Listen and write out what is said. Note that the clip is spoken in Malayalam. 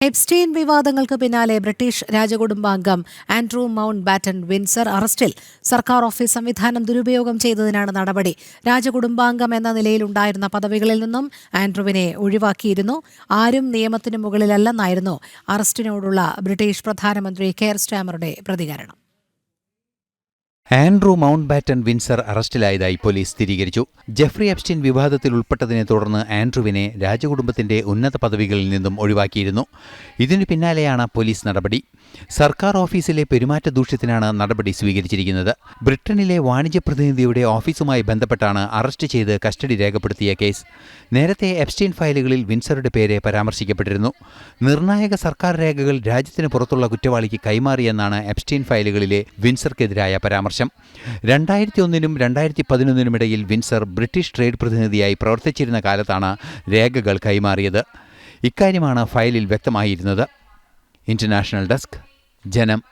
എപ്സ്റ്റെയിൻ വിവാദങ്ങൾക്ക് പിന്നാലെ ബ്രിട്ടീഷ് രാജകുടുംബാംഗം ആൻഡ്രൂ മൗണ്ട് ബാറ്റൺ വിൻസർ അറസ്റ്റിൽ സർക്കാർ ഓഫീസ് സംവിധാനം ദുരുപയോഗം ചെയ്തതിനാണ് നടപടി. രാജകുടുംബാംഗം എന്ന നിലയിലുണ്ടായിരുന്ന പദവികളിൽ നിന്നും ആൻഡ്രൂവിനെ ഒഴിവാക്കിയിരുന്നു. ആരും നിയമത്തിന് മുകളിലല്ലെന്നായിരുന്നു അറസ്റ്റിനോടുള്ള ബ്രിട്ടീഷ് പ്രധാനമന്ത്രി കെയർ സ്റ്റാമറുടെ പ്രതികരണം. ആൻഡ്രൂ മൗണ്ട് ബാറ്റൻ വിൻസർ അറസ്റ്റിലായതായി പോലീസ് സ്ഥിരീകരിച്ചു. ജെഫ്രി എപ്സ്റ്റീൻ വിവാദത്തിൽ ഉൾപ്പെട്ടതിനെ തുടർന്ന് ആൻഡ്രൂവിനെ രാജകുടുംബത്തിന്റെ ഉന്നത പദവികളിൽ നിന്നും ഒഴിവാക്കിയിരുന്നു. ഇതിനു പിന്നാലെയാണ് പോലീസ് നടപടി. സർക്കാർ ഓഫീസിലെ പെരുമാറ്റ ദൂഷ്യത്തിനാണ് നടപടി സ്വീകരിച്ചിരിക്കുന്നത്. ബ്രിട്ടനിലെ വാണിജ്യ പ്രതിനിധിയുടെ ഓഫീസുമായി ബന്ധപ്പെട്ടാണ് അറസ്റ്റ് ചെയ്ത് കസ്റ്റഡി രേഖപ്പെടുത്തിയ കേസ്. നേരത്തെ എപ്സ്റ്റീൻ ഫയലുകളിൽ വിൻസറുടെ പേര് പരാമർശിക്കപ്പെട്ടിരുന്നു. നിർണായക സർക്കാർ രേഖകൾ രാജ്യത്തിന് പുറത്തുള്ള കുറ്റവാളിക്ക് കൈമാറിയെന്നാണ് എപ്സ്റ്റീൻ ഫയലുകളിലെ വിൻസർക്കെതിരായ പരാമർശം. രണ്ടായിരത്തി ഒന്നിനും രണ്ടായിരത്തി പതിനൊന്നിനുമിടയിൽ വിൻസർ ബ്രിട്ടീഷ് ട്രേഡ് പ്രതിനിധിയായി പ്രവർത്തിച്ചിരുന്ന കാലത്താണ് രേഖകൾ കൈമാറിയത്. ഇക്കാര്യമാണ് ഫയലിൽ വ്യക്തമായിരുന്നത്. ഇന്റർനാഷണൽ ഡെസ്ക് ജനം.